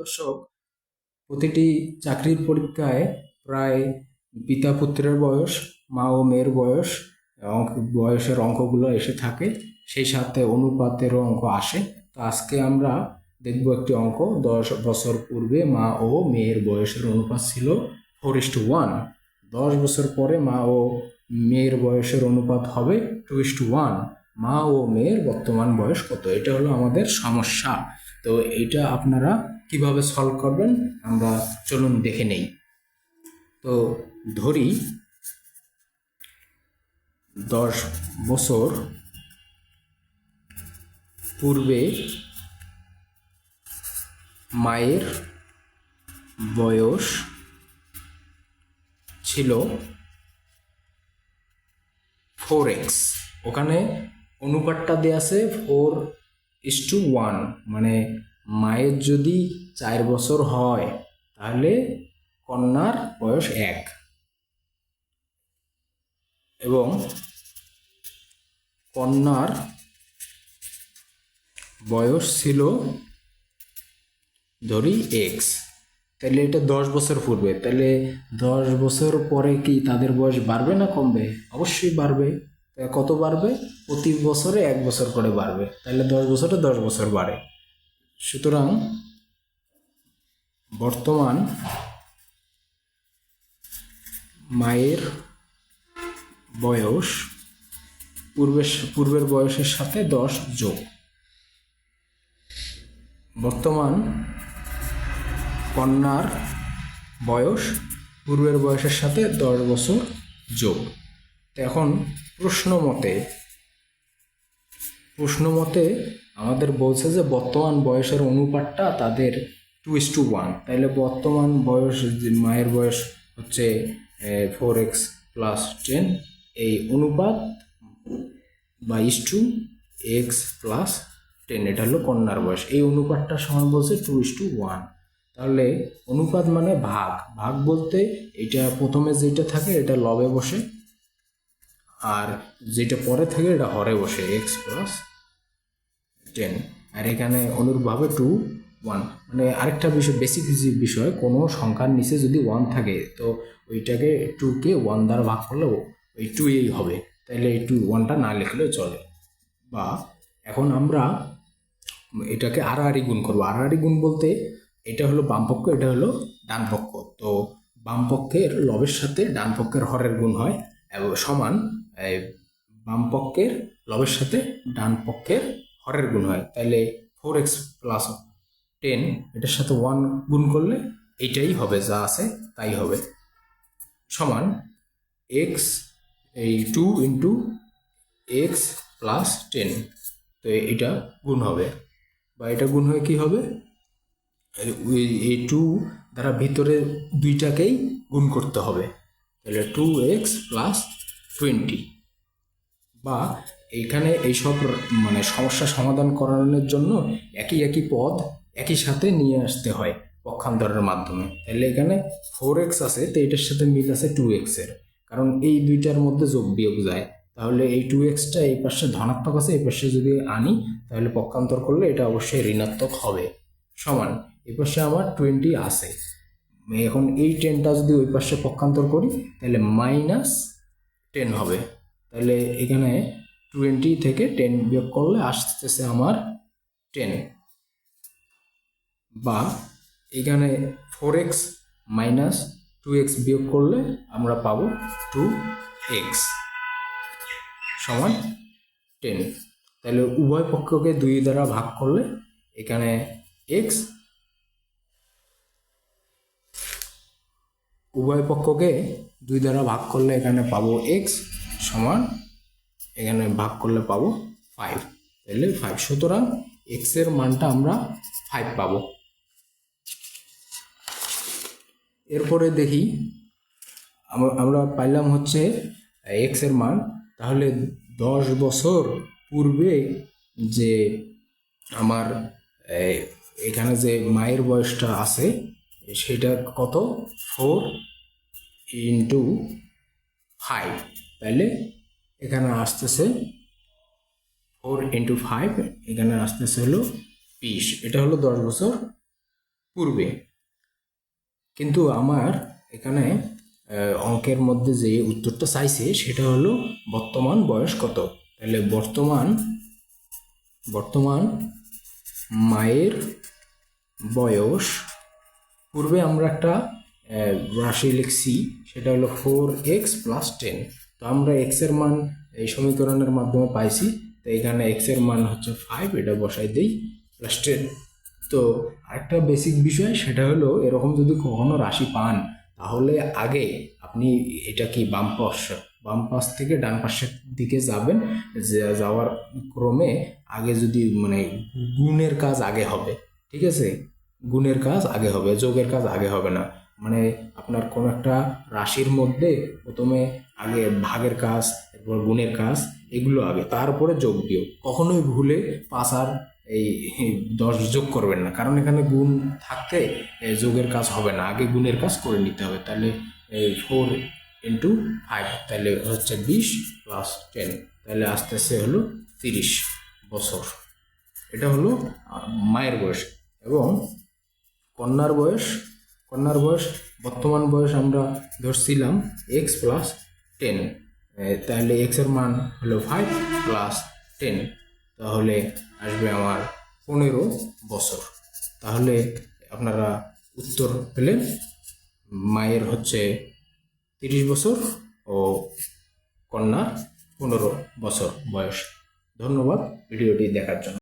দর্শক, প্রতিটি চাকরির পরীক্ষায় প্রায় পিতা পুত্রের বয়স, মা ও মেয়ের বয়স, অঙ্ক, বয়সের অঙ্কগুলো এসে থাকে, সেই সাথে অনুপাতেরও অঙ্ক আসে। তো আজকে আমরা দেখব একটি অঙ্ক, দশ বছর পূর্বে মা ও মেয়ের বয়সের অনুপাত ছিল ফোর ইস টু ওয়ান দশ বছর পরে মা ও মেয়ের বয়সের অনুপাত হবে টু ইস টু ওয়ান মা ও মেয়ের বর্তমান বয়স কত? এটা হলো আমাদের সমস্যা। তো এটা আপনারা কীভাবে সলভ করবেন, আমরা চলুন দেখে নেই। তো ধরি, দশ বছর পূর্বে মায়ের বয়স ছিল ফোর এক্স ওখানে অনুপাতটা দেওয়া আছে ফোর ইস টু ওয়ান মানে মায়ের যদি চার বছর হয়, তাহলে কন্যার বয়স এক। এবং কন্যার বয়স ছিল ধরি এক্স তাহলে এটা দশ বছর পূর্বে। তাহলে দশ বছর পরে কি তাদের বয়স বাড়বে না কমবে? অবশ্যই বাড়বে। কত বাড়বে? প্রতি বছরে এক বছর করে বাড়বে। তাহলে দশ বছরে দশ বছর বাড়ে। সুতরাং বর্তমান মায়ের বয়স পূর্বের পূর্বের বয়সের সাথে দশ যোগ। বর্তমান কন্যার বয়স পূর্বের বয়সের সাথে দশ বছর যোগ। এখন প্রশ্ন মতে প্রশ্ন মতে আমাদের বলছে যে বর্তমান বয়সের অনুপাতটা তাদের টু ইস টু ওয়ান তাহলে বর্তমান বয়স, মায়ের বয়স হচ্ছে ফোর এক্স প্লাস টেন এই অনুপাত বা is to X plus ten এটা হলো কন্যার বয়স। এই অনুপাতটা সমান বলছে টু ইস টু ওয়ান তাহলে অনুপাত মানে ভাগ। ভাগ বলতে এটা প্রথমে যেটা থাকে এটা লবে বসে, আর যেটা পরে থাকে এটা হরে বসে এক্স প্লাস টেন। আর এখানে অনুরূপভাবে টু ওয়ান মানে আরেকটা বিষয় বেসিক বিষয় কোনো সংখ্যার নিচে যদি ওয়ান থাকে তো ওইটাকে টুকে ওয়ান দ্বারা ভাগ করলে ওই টু এই হবে। তাহলে এই টু ওয়ানটা না লিখলেও চলে। বা এখন আমরা এটাকে আড়াআড়ি গুণ করব। আড়াআড়ি গুণ বলতে এটা হলো বাম পক্ষ এটা হলো ডান পক্ষ। তো বাম পক্ষের লবের সাথে ডানপক্ষের হরের গুণ হয় এবং সমান এই, বাম লবের সাথে ডান পক্ষের হরের গুণ হয়। তাহলে ফোর এক্স প্লাস টেন এটার সাথে ওয়ান গুণ করলে এইটাই হবে, যা আছে তাই হবে। সমান এক্স এই two into x plus ten তো এটা গুণ হবে। বা এটা গুণ হয়ে কি হবে? এই- টু দ্বারা ভিতরে দুইটাকেই গুণ করতে হবে। তাহলে টু এক্স প্লাস টোয়েন্টি বা এইখানে এইসব মানে সমস্যা সমাধান করানোর জন্য একই একই পদ একই সাথে নিয়ে আসতে হয় পক্ষান্তরের মাধ্যমে। তাহলে এখানে ফোর এক্স আছে, তো এটার সাথে মিল আছে টু এক্সের কারণ এই দুইটার মধ্যে যোগ বিয়োগ যায়। তাহলে এই টু এক্সটা এই পাশে ধনাত্মক আছে, এই পাশে যদি আনি, তাহলে পক্ষান্তর করলে এটা অবশ্যই ঋণাত্মক হবে। সমান, এই পাশে আমার টোয়েন্টি আছে। এখন এই টেনটা যদি ওই পাশে পক্ষান্তর করি, তাহলে মাইনাস টেন হবে। তাহলে এখানে টোয়েন্টি থেকে টেন বিয়োগ করলে আসতেছে আমার টেন বা এখানে four x minus two x বিয়োগ করলে আমরা পাবো টু এক্স সমান টেন তাহলে উভয় পক্ষকে দুই দ্বারা ভাগ করলে এখানে এক্স উভয় পক্ষকে দুই দ্বারা ভাগ করলে এখানে পাবো এক্স সমান এখানে ভাগ করলে পাবো ফাইভ তাহলে ফাইভ সুতরাং এক্সের মানটা আমরা ফাইভ পাবো। এরপরে দেখি আমরা পাইলাম হচ্ছে এক্সের মান। তাহলে দশ বছর পূর্বে যে আমার এখানে যে মায়ের বয়সটা আছে, সেটা কত? ফোর ইন্টু ফাইভ তাহলে এখানে আসতেছে ফোর ইন্টু ফাইভ এখানে আসতেছে হলো বিশ। এটা হলো দশ বছর পূর্বে। কিন্তু আমার এখানে অঙ্কের মধ্যে যে উত্তরটা চাইছে, সেটা হলো বর্তমান বয়স কত? তাহলে বর্তমান বর্তমান মায়ের বয়স, পূর্বে আমরা একটা রাশি লিখছি, সেটা হলো ফোর এক্স প্লাস টেন তো আমরা এক্সের মান এই সমীকরণের মাধ্যমে পাইছি, তো এখানে এক্সের মান হচ্ছে ফাইভ এটা বসাই দেই প্লাস টেন তো আরেকটা বেসিক বিষয়, সেটা হলো এরকম যদি কখনো রাশি পান, তাহলে আগে আপনি এটা কি বাম পাশ বাম পাশ থেকে ডান পাশের দিকে যাবেন, যা- যাওয়ার ক্রমে আগে যদি মানে গুণের কাজ আগে হবে, ঠিক আছে? গুণের কাজ আগে হবে, যোগের কাজ আগে হবে না। মানে আপনার কোনো একটা রাশির মধ্যে প্রথমে আগে ভাগের কাজ, এরপর গুণের কাজ, এগুলো আগে, তারপরে যোগ দিও কখনোই ভুলে পাঁচ আর এই দশ যোগ করবেন না, কারণ এখানে গুণ থাকতে যোগের কাজ হবে না, আগে গুণের কাজ করে নিতে হবে, তাহলে ফোর ইন্টু ফাইভ, তাহলে হচ্ছে বিশ প্লাস টেন তাহলে আস্তে আস্তে হলো তিরিশ বছর। এটা হলো মায়ের বয়স এবং কন্যার বয়স কন্যার বয়স, বর্তমান বয়স আমরা ধরছিলাম এক্স প্লাস টেন তাহলে এক্সের মান হলো ফাইভ প্লাস টেন তাহলে আসবে আমার পনেরো বছর। তাহলে আপনারা উত্তর পেলেন, মায়ের হচ্ছে তিরিশ বছর ও কন্যার পনেরো বছর বয়স। ধন্যবাদ ভিডিওটি দেখার জন্য।